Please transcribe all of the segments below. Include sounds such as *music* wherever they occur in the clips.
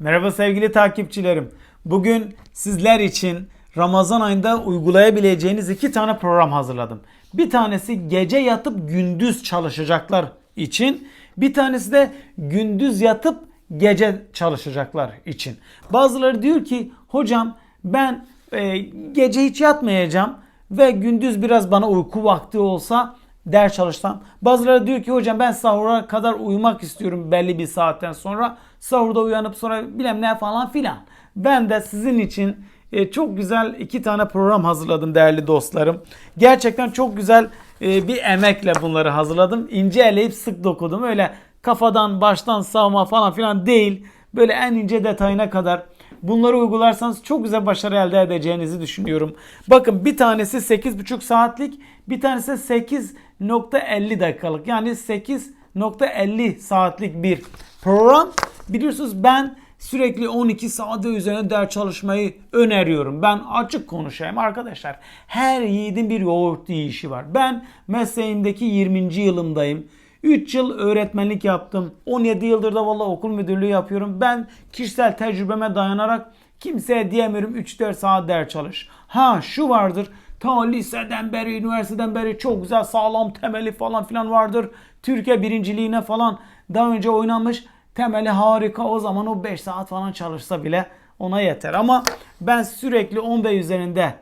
Merhaba sevgili takipçilerim. Bugün sizler için Ramazan ayında uygulayabileceğiniz iki tane program hazırladım. Bir tanesi gece yatıp gündüz çalışacaklar için. Bir tanesi de gündüz yatıp gece çalışacaklar için. Bazıları diyor ki hocam ben e, gece hiç yatmayacağım ve gündüz biraz bana uyku vakti olsa ders çalışsam. Bazıları diyor ki hocam ben sahura kadar uyumak istiyorum belli bir saatten sonra. Sahurda uyanıp sonra bilmem ne falan filan. Ben de sizin için e, çok güzel iki tane program hazırladım değerli dostlarım. Gerçekten çok güzel e, bir emekle bunları hazırladım. İnce eleyip sık dokudum. Öyle kafadan baştan savma falan filan değil. Böyle en ince detayına kadar Bunları uygularsanız çok güzel başarı elde edeceğinizi düşünüyorum. Bakın bir tanesi 8,5 saatlik, bir tanesi 8.50 dakikalık. Yani 8.50 saatlik bir program. Biliyorsunuz ben sürekli 12 saat ve üzerine ders çalışmayı öneriyorum. Ben açık konuşayım arkadaşlar. Her yiğidin bir yoğurt yiyişi var. Ben mesleğimdeki 20. yılımdayım. 3 yıl öğretmenlik yaptım. 17 yıldır da valla okul müdürlüğü yapıyorum. Ben kişisel tecrübeme dayanarak kimseye diyemiyorum 3-4 saat ders çalış. Ha şu vardır. Ta liseden beri, üniversiteden beri çok güzel sağlam temeli falan filan vardır. Türkiye birinciliğine falan daha önce oynamış. Temeli harika. O zaman o 5 saat falan çalışsa bile ona yeter. Ama ben sürekli 10 ve üzerinde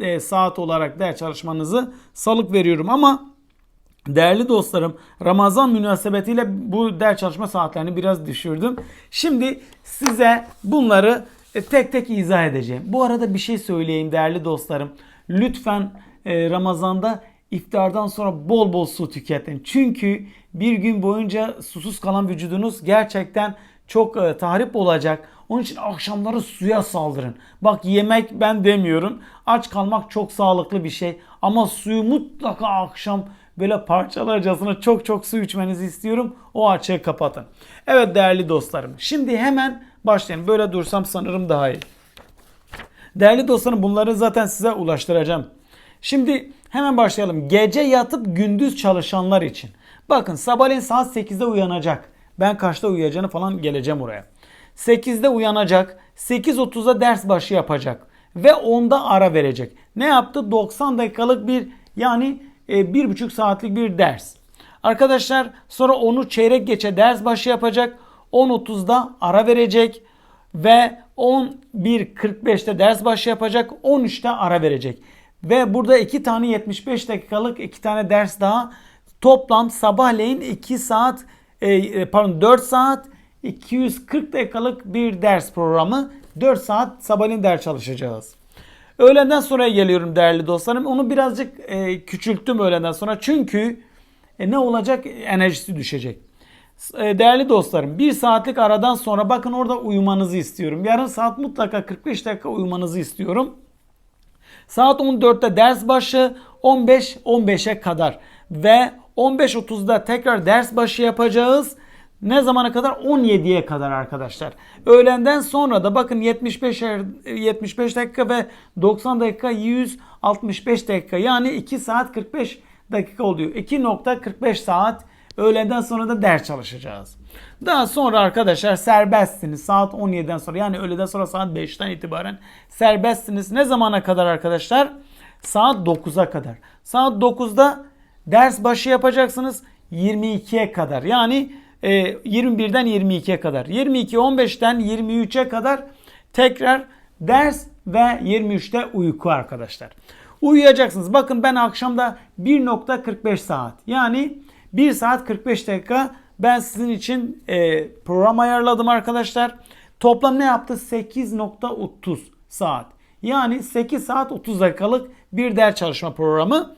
e, saat olarak ders çalışmanızı salık veriyorum. Ama Değerli dostlarım, Ramazan münasebetiyle bu ders çalışma saatlerini biraz düşürdüm. Şimdi size bunları e, tek tek izah edeceğim. Bu arada bir şey söyleyeyim değerli dostlarım. Lütfen e, Ramazan'da iftardan sonra bol bol su tüketin. Çünkü bir gün boyunca susuz kalan vücudunuz gerçekten çok e, tahrip olacak. Onun için akşamları suya saldırın. Bak yemek ben demiyorum. Aç kalmak çok sağlıklı bir şey. Ama suyu mutlaka akşam böyle parçalarcasına çok çok su içmenizi istiyorum. O açığı kapatın. Evet değerli dostlarım. Şimdi hemen başlayalım. Böyle dursam sanırım daha iyi. Değerli dostlarım bunları zaten size ulaştıracağım. Şimdi hemen başlayalım. Gece yatıp gündüz çalışanlar için. Bakın sabahleyin saat 8'de uyanacak. Ben kaçta uyuyacağını falan geleceğim oraya. 8'de uyanacak. 8.30'da ders başı yapacak. Ve 10'da ara verecek. Ne yaptı? 90 dakikalık bir yani bir buçuk saatlik bir ders. Arkadaşlar sonra onu çeyrek geçe ders başı yapacak. 10.30'da ara verecek ve 11.45'te ders başı yapacak. 13'te ara verecek. Ve burada iki tane 75 dakikalık iki tane ders daha toplam sabahleyin 2 saat e, pardon 4 saat 240 dakikalık bir ders programı. 4 saat sabahleyin ders çalışacağız. Öğleden sonra geliyorum değerli dostlarım. Onu birazcık e, küçülttüm öğleden sonra. Çünkü e, ne olacak? Enerjisi düşecek. E, değerli dostlarım bir saatlik aradan sonra bakın orada uyumanızı istiyorum. Yarın saat mutlaka 45 dakika uyumanızı istiyorum. Saat 14'te ders başı 15-15'e kadar ve 15.30'da tekrar ders başı yapacağız. Ne zamana kadar? 17'ye kadar arkadaşlar. Öğlenden sonra da bakın 75 75 dakika ve 90 dakika 165 dakika yani 2 saat 45 dakika oluyor. 2.45 saat öğleden sonra da ders çalışacağız. Daha sonra arkadaşlar serbestsiniz. Saat 17'den sonra yani öğleden sonra saat 5'ten itibaren serbestsiniz. Ne zamana kadar arkadaşlar? Saat 9'a kadar. Saat 9'da ders başı yapacaksınız 22'ye kadar. Yani 21'den e, 22'ye kadar. 22 15'ten 23'e kadar tekrar ders ve 23'te uyku arkadaşlar. Uyuyacaksınız. Bakın ben akşamda 1.45 saat yani 1 saat 45 dakika ben sizin için e, program ayarladım arkadaşlar. Toplam ne yaptı? 8.30 saat. Yani 8 saat 30 dakikalık bir ders çalışma programı.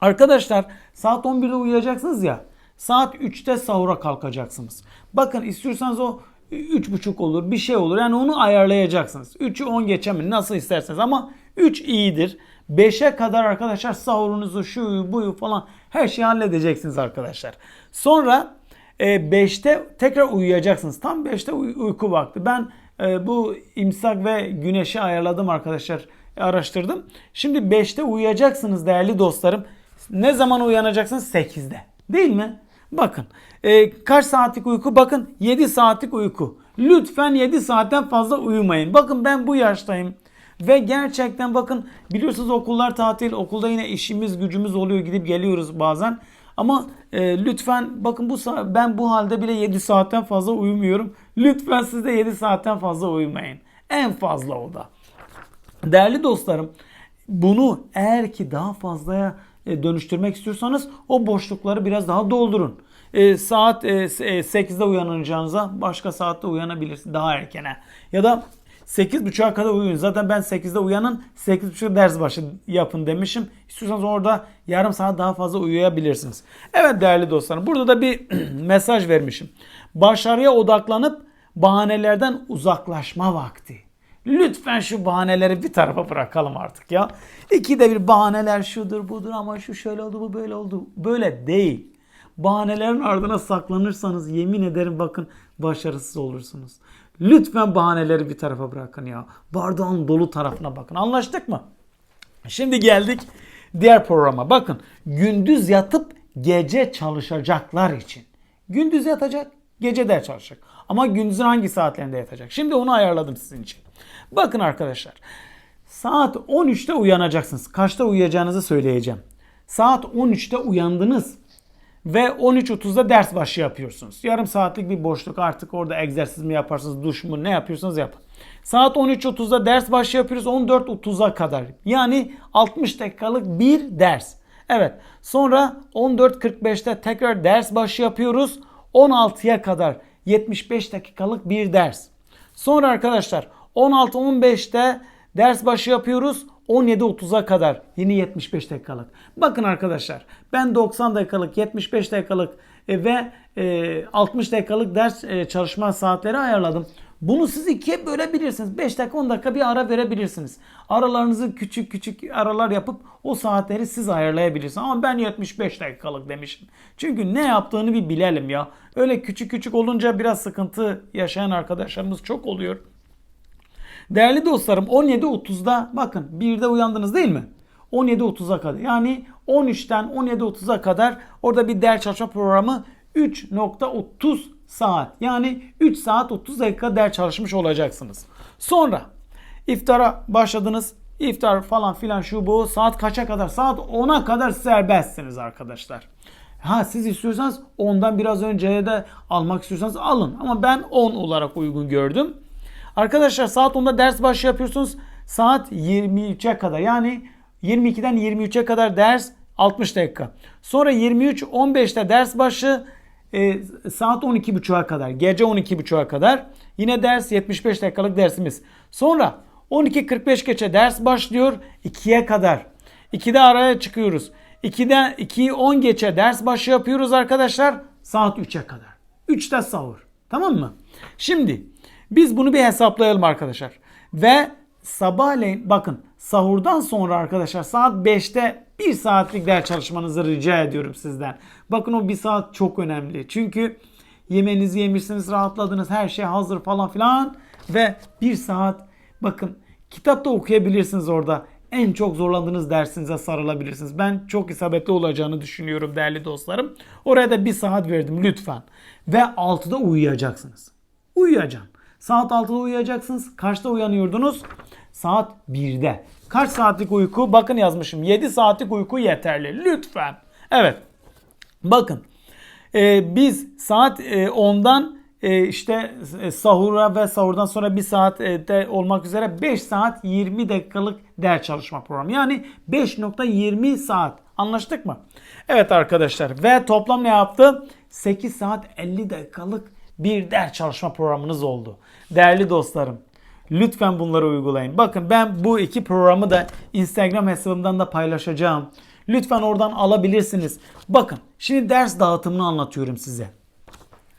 Arkadaşlar saat 11'de uyuyacaksınız ya. Saat 3'te sahura kalkacaksınız. Bakın istiyorsanız o 3.30 olur bir şey olur. Yani onu ayarlayacaksınız. 3'ü 10 geçemin nasıl isterseniz ama 3 iyidir. 5'e kadar arkadaşlar sahurunuzu şu buyu falan her şeyi halledeceksiniz arkadaşlar. Sonra 5'te e, tekrar uyuyacaksınız. Tam 5'te uy- uyku vakti. Ben e, bu imsak ve güneşi ayarladım arkadaşlar. Araştırdım. Şimdi 5'te uyuyacaksınız değerli dostlarım. Ne zaman uyanacaksınız? 8'de. Değil mi? Bakın e, kaç saatlik uyku? Bakın 7 saatlik uyku. Lütfen 7 saatten fazla uyumayın. Bakın ben bu yaştayım. Ve gerçekten bakın biliyorsunuz okullar tatil. Okulda yine işimiz gücümüz oluyor. Gidip geliyoruz bazen. Ama e, lütfen bakın bu ben bu halde bile 7 saatten fazla uyumuyorum. Lütfen siz de 7 saatten fazla uyumayın. En fazla o da. Değerli dostlarım bunu eğer ki daha fazlaya dönüştürmek istiyorsanız o boşlukları biraz daha doldurun. E, saat e, s- e, 8'de uyanacağınıza başka saatte uyanabilirsiniz daha erkene. Ya da 8.30'a kadar uyuyun. Zaten ben 8'de uyanın 8.30 ders başı yapın demişim. İstiyorsanız orada yarım saat daha fazla uyuyabilirsiniz. Evet değerli dostlarım burada da bir *clears throat* mesaj vermişim. Başarıya odaklanıp bahanelerden uzaklaşma vakti. Lütfen şu bahaneleri bir tarafa bırakalım artık ya. İkide bir bahaneler şudur budur ama şu şöyle oldu bu böyle oldu. Böyle değil. Bahanelerin ardına saklanırsanız yemin ederim bakın başarısız olursunuz. Lütfen bahaneleri bir tarafa bırakın ya. Bardağın dolu tarafına bakın. Anlaştık mı? Şimdi geldik diğer programa. Bakın gündüz yatıp gece çalışacaklar için. Gündüz yatacak, gece ders çalışacak. Ama gündüzün hangi saatlerinde yatacak? Şimdi onu ayarladım sizin için. Bakın arkadaşlar. Saat 13'te uyanacaksınız. Kaçta uyuyacağınızı söyleyeceğim. Saat 13'te uyandınız ve 13.30'da ders başı yapıyorsunuz. Yarım saatlik bir boşluk artık orada egzersiz mi yaparsınız, duş mu ne yapıyorsanız yapın. Saat 13.30'da ders başı yapıyoruz 14.30'a kadar. Yani 60 dakikalık bir ders. Evet. Sonra 14.45'te tekrar ders başı yapıyoruz. 16'ya kadar 75 dakikalık bir ders. Sonra arkadaşlar 16-15'te ders başı yapıyoruz. 17.30'a kadar yine 75 dakikalık. Bakın arkadaşlar ben 90 dakikalık 75 dakikalık e, ve e, 60 dakikalık ders e, çalışma saatleri ayarladım. Bunu siz ikiye bölebilirsiniz. 5 dakika 10 dakika bir ara verebilirsiniz. Aralarınızı küçük küçük aralar yapıp o saatleri siz ayarlayabilirsiniz. Ama ben 75 dakikalık demişim. Çünkü ne yaptığını bir bilelim ya. Öyle küçük küçük olunca biraz sıkıntı yaşayan arkadaşlarımız çok oluyor. Değerli dostlarım 17.30'da bakın 1'de uyandınız değil mi? 17.30'a kadar yani 13'ten 17.30'a kadar orada bir ders çalışma programı 3.30 saat yani 3 saat 30 dakika ders çalışmış olacaksınız. Sonra iftara başladınız. İftar falan filan şu bu saat kaça kadar? Saat 10'a kadar serbestsiniz arkadaşlar. Ha siz istiyorsanız ondan biraz önceye de almak istiyorsanız alın. Ama ben 10 olarak uygun gördüm. Arkadaşlar saat 10'da ders başı yapıyorsunuz. Saat 23'e kadar yani 22'den 23'e kadar ders 60 dakika. Sonra 23-15'te ders başı e, saat 12.30'a kadar. Gece 12.30'a kadar. Yine ders 75 dakikalık dersimiz. Sonra 12.45 geçe ders başlıyor. 2'ye kadar. 2'de araya çıkıyoruz. 2'de 2'yi 10 geçe ders başı yapıyoruz arkadaşlar. Saat 3'e kadar. 3'te sahur. Tamam mı? Şimdi biz bunu bir hesaplayalım arkadaşlar. Ve sabahleyin bakın sahurdan sonra arkadaşlar saat 5'te 1 saatlik ders çalışmanızı rica ediyorum sizden. Bakın o 1 saat çok önemli. Çünkü yemeğinizi yemişsiniz, rahatladınız, her şey hazır falan filan. Ve 1 saat bakın kitapta okuyabilirsiniz orada. En çok zorlandığınız dersinize sarılabilirsiniz. Ben çok isabetli olacağını düşünüyorum değerli dostlarım. Oraya da 1 saat verdim lütfen. Ve 6'da uyuyacaksınız. Uyuyacaksın. Saat 6'da uyuyacaksınız. Kaçta uyanıyordunuz? Saat 1'de. Kaç saatlik uyku? Bakın yazmışım. 7 saatlik uyku yeterli. Lütfen. Evet. Bakın. Ee, biz saat e, 10'dan e, işte e, sahura ve sahurdan sonra 1 saat e, de olmak üzere 5 saat 20 dakikalık ders çalışma programı. Yani 5.20 saat. Anlaştık mı? Evet arkadaşlar ve toplam ne yaptı? 8 saat 50 dakikalık bir ders çalışma programınız oldu. Değerli dostlarım lütfen bunları uygulayın. Bakın ben bu iki programı da Instagram hesabımdan da paylaşacağım. Lütfen oradan alabilirsiniz. Bakın şimdi ders dağıtımını anlatıyorum size.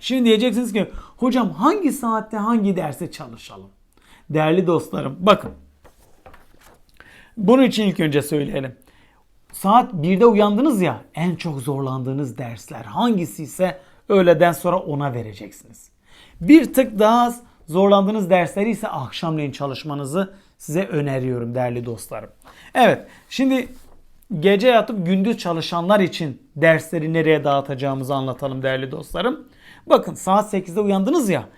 Şimdi diyeceksiniz ki hocam hangi saatte hangi derse çalışalım? Değerli dostlarım bakın. Bunun için ilk önce söyleyelim. Saat 1'de uyandınız ya en çok zorlandığınız dersler hangisi ise öğleden sonra ona vereceksiniz. Bir tık daha az zorlandığınız dersleri ise akşamleyin çalışmanızı size öneriyorum değerli dostlarım. Evet şimdi gece yatıp gündüz çalışanlar için dersleri nereye dağıtacağımızı anlatalım değerli dostlarım. Bakın saat 8'de uyandınız ya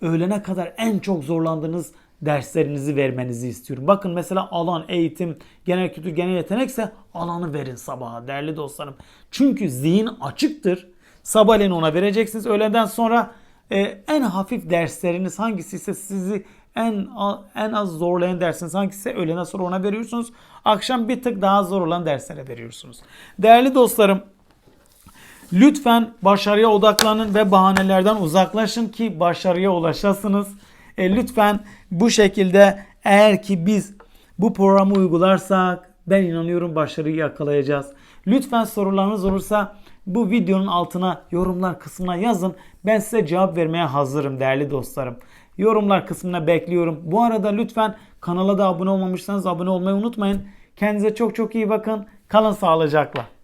öğlene kadar en çok zorlandığınız derslerinizi vermenizi istiyorum. Bakın mesela alan, eğitim, genel kültür, genel yetenekse alanı verin sabaha değerli dostlarım. Çünkü zihin açıktır. Sabahleyin ona vereceksiniz. Öğleden sonra e, en hafif dersleriniz hangisi ise sizi en en az zorlayan dersiniz hangisi öğleden sonra ona veriyorsunuz. Akşam bir tık daha zor olan derslere veriyorsunuz. Değerli dostlarım Lütfen başarıya odaklanın ve bahanelerden uzaklaşın ki başarıya ulaşasınız. E, lütfen bu şekilde eğer ki biz bu programı uygularsak ben inanıyorum başarıyı yakalayacağız. Lütfen sorularınız olursa bu videonun altına yorumlar kısmına yazın. Ben size cevap vermeye hazırım değerli dostlarım. Yorumlar kısmına bekliyorum. Bu arada lütfen kanala da abone olmamışsanız abone olmayı unutmayın. Kendinize çok çok iyi bakın. Kalın sağlıcakla.